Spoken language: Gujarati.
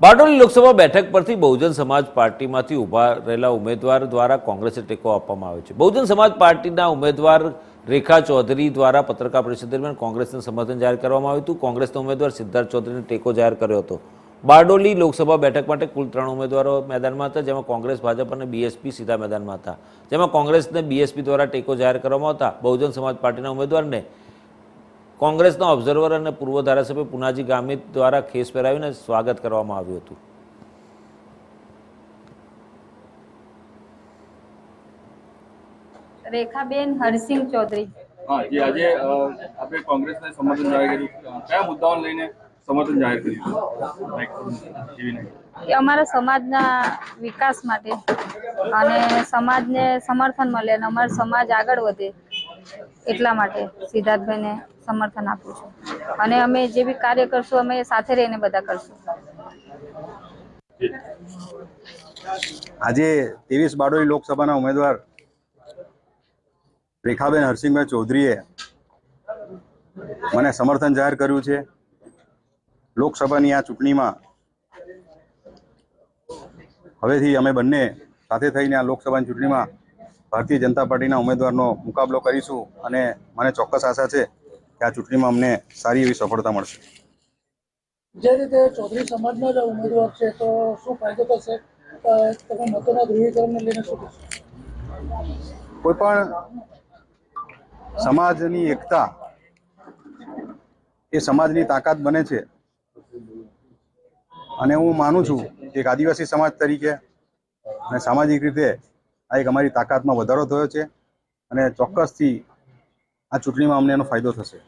બારડોલી લોકસભા બેઠક પરથી બહુજન સમાજ પાર્ટીમાંથી ઊભા રહેલા ઉમેદવાર દ્વારા કોંગ્રેસે ટેકો આપવામાં આવ્યો છે. બહુજન સમાજ પાર્ટીના ઉમેદવાર રેખા ચૌધરી દ્વારા પત્રકાર પરિષદ દરમિયાન કોંગ્રેસને સમર્થન જાહેર કરવામાં આવ્યું હતું. કોંગ્રેસના ઉમેદવાર સિદ્ધાર્થ ચૌધરીને ટેકો જાહેર કર્યો હતો. બારડોલી લોકસભા બેઠક માટે કુલ ત્રણ ઉમેદવારો મેદાનમાં હતા, જેમાં કોંગ્રેસ, ભાજપ અને બીએસપી સીધા મેદાનમાં હતા. જેમાં કોંગ્રેસને બીએસપી દ્વારા ટેકો જાહેર કરવામાં આવતા બહુજન સમાજ પાર્ટીના ઉમેદવારને કોંગ્રેસના ઓબ્ઝર્વર અને પૂર્વ ધારાસભ્ય પુનાજી ગામિત દ્વારા ખેસ પહેરાવીને સ્વાગત કરવામાં આવ્યું હતું. રેખાબેન હરસિંહ ચૌધરી. હા જી આજે આપણે કોંગ્રેસને સમર્થન જાહેર કર્યું. કયા મુદ્દાઓને લઈને સમર્થન જાહેર કર્યું? અમારા સમાજના વિકાસ માટે અને સમાજને સમર્થન મળે અને અમારો સમાજ આગળ વધે એટલા માટે સિદ્ધાર્થભાઈને સમર્થન આપું છું. અને અમે જે બી કાર્ય કરશું, અમે સાથે રહીને બધા કરશું. આજે ત્રેવીસ બારડોલી લોકસભાના ઉમેદવાર રેખાબેન હરસિંહભાઈ ચૌધરીએ મને સમર્થન જાહેર કર્યું છે. લોકસભાની આ ચૂંટણીમાં હવેથી અમે બંને સાથે થઈને આ લોકસભાની ચૂંટણીમાં ભારતીય જનતા પાર્ટીના ઉમેદવારનો મુકાબલો કરીશું અને મને ચોક્કસ આશા છે કે આ ચૂંટણીમાં અમને સારી એવી સફળતા મળશે. જે રીતે ચૌધરી સમાજનો જ ઉમેદવાર છે તો શું ફાયદો થશે? તમે મતોના ધ્રુવીકરણને લઈને શું કોઈ પણ સમાજની એકતા એ સમાજની તાકાત બને છે. અને હું માનું છું કે એક આદિવાસી સમાજ તરીકે અને સામાજિક રીતે આ એક અમારી તાકાતમાં વધારો થયો છે. અને ચોક્કસથી આ ચૂંટણીમાં અમને એનો ફાયદો થશે.